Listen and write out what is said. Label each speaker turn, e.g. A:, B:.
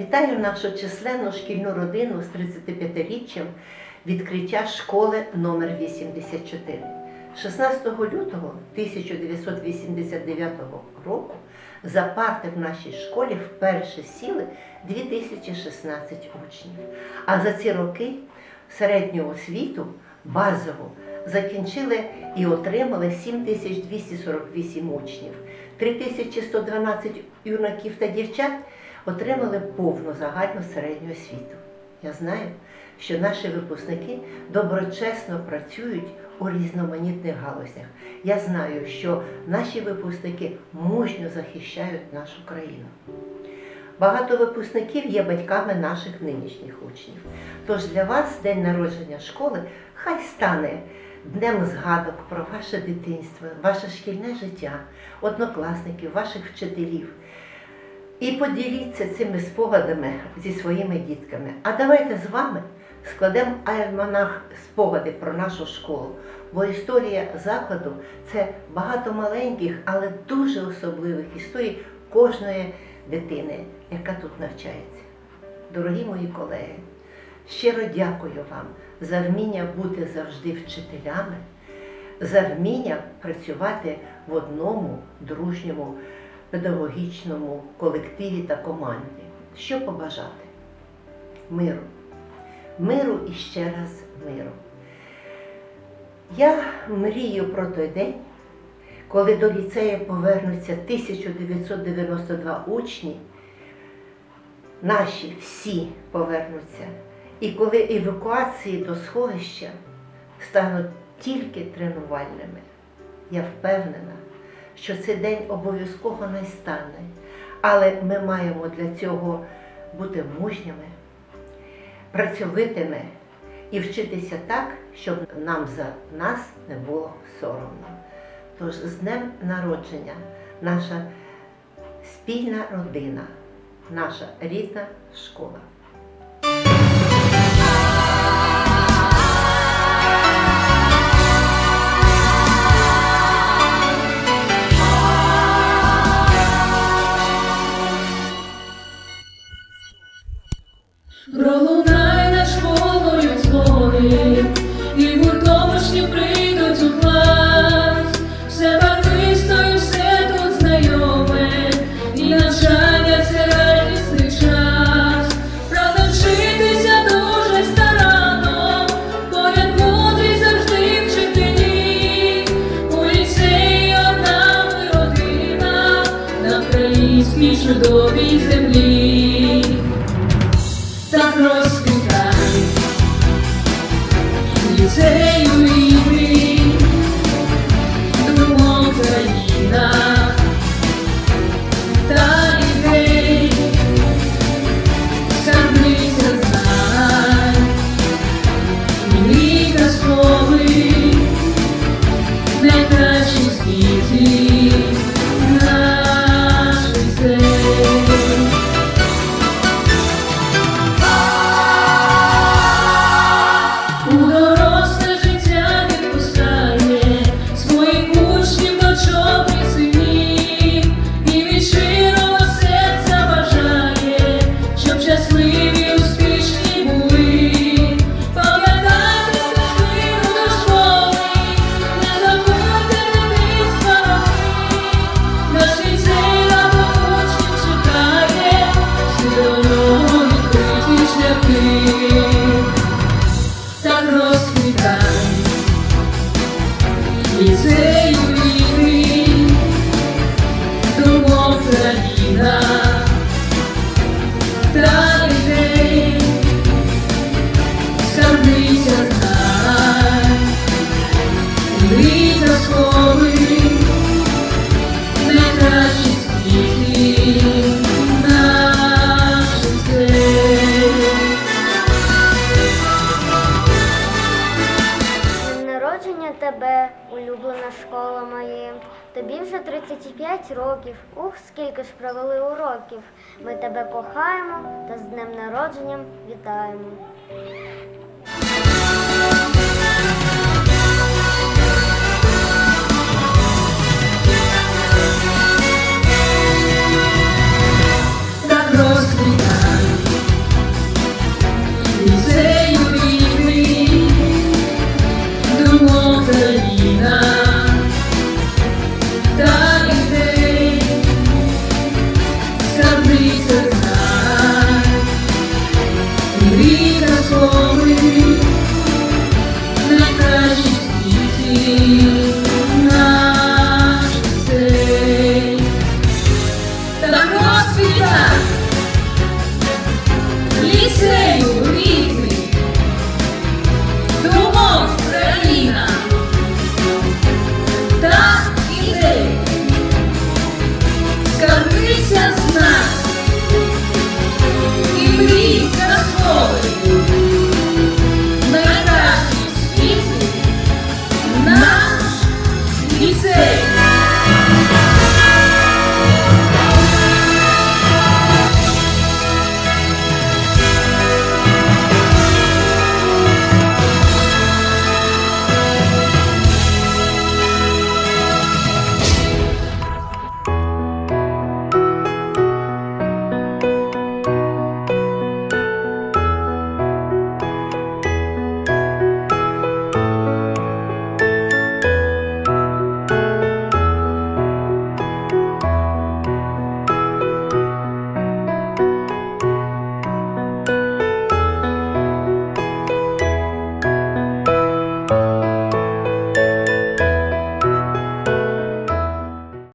A: Вітаю нашу численну шкільну родину з 35-річчям відкриття школи номер 84. 16 лютого 1989 року за парти в нашій школі вперше сіли 2016 учнів. А за ці роки середню освіту базову закінчили і отримали 7248 учнів. 3112 юнаків та дівчат отримали повну загальну середню освіту. Я знаю, що наші випускники доброчесно працюють у різноманітних галузях. Я знаю, що наші випускники мужньо захищають нашу країну. Багато випускників є батьками наших нинішніх учнів. Тож для вас день народження школи хай стане днем згадок про ваше дитинство, ваше шкільне життя, однокласників, ваших вчителів. І поділіться цими спогадами зі своїми дітками. А давайте з вами складемо альманах спогади про нашу школу. Бо історія закладу це багато маленьких, але дуже особливих історій кожної дитини, яка тут навчається. Дорогі мої колеги, щиро дякую вам за вміння бути завжди вчителями, за вміння працювати в одному дружньому педагогічному колективі та команді. Що побажати? Миру. Миру і ще раз миру. Я мрію про той день, коли до ліцею повернуться 1992 учні, наші всі повернуться, і коли евакуації до сховища стануть тільки тренувальними. Я впевнена, що цей день обов'язково настане, але ми маємо для цього бути мужніми, працьовитими і вчитися так, щоб нам за нас не було соромно. Тож з днем народження наша спільна родина, наша рідна школа.
B: Українській землі
C: вже 35 років. Ух, скільки ж провели уроків. Ми тебе кохаємо та з днем народженням вітаємо.